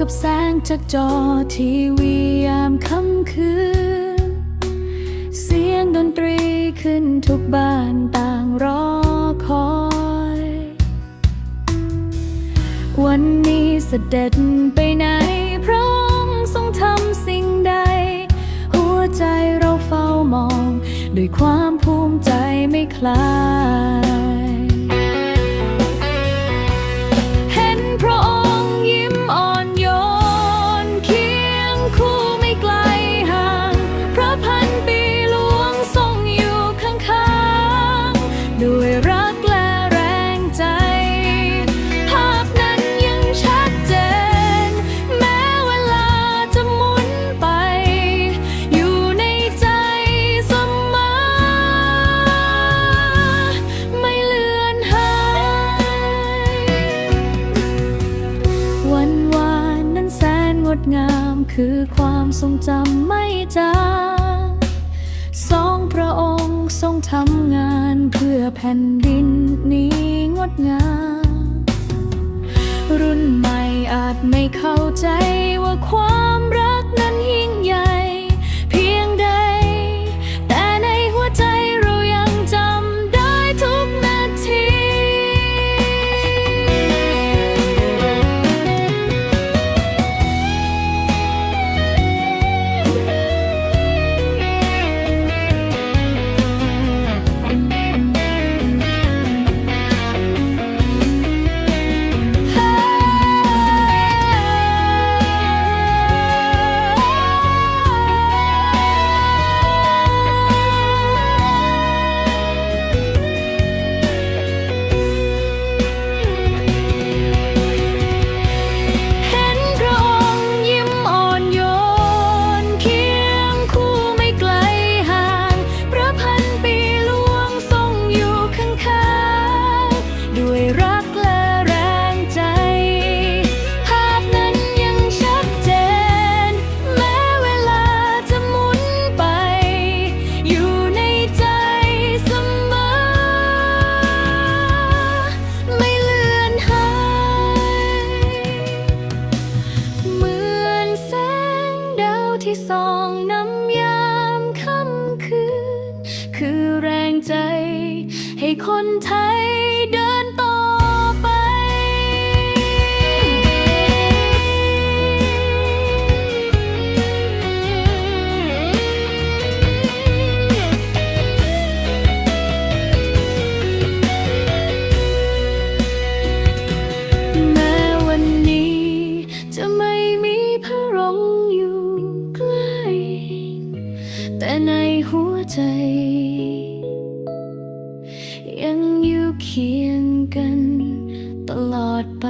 กับแสงจากจอทีวียามค่ำคืน เสียงดนตรีขึ้นทุกบ้านต่างรอคอย วันนี้เสด็จไปไหนพระองค์ทรงทำสิ่งใด หัวใจเราเฝ้ามอง ด้วยความภูมิใจไม่คลาย ดงามคือความทรงจำไม่จางสองพระองค์ทรงทำงานเพื่อแผ่นดินนี้งดงาม รุ่นใหม่อาจไม่เข้าใจ ส่องน้ำยามค่ำคืน คือแรงใจให้คนไทย ใจ ยังอยู่เคียงกันตลอดไป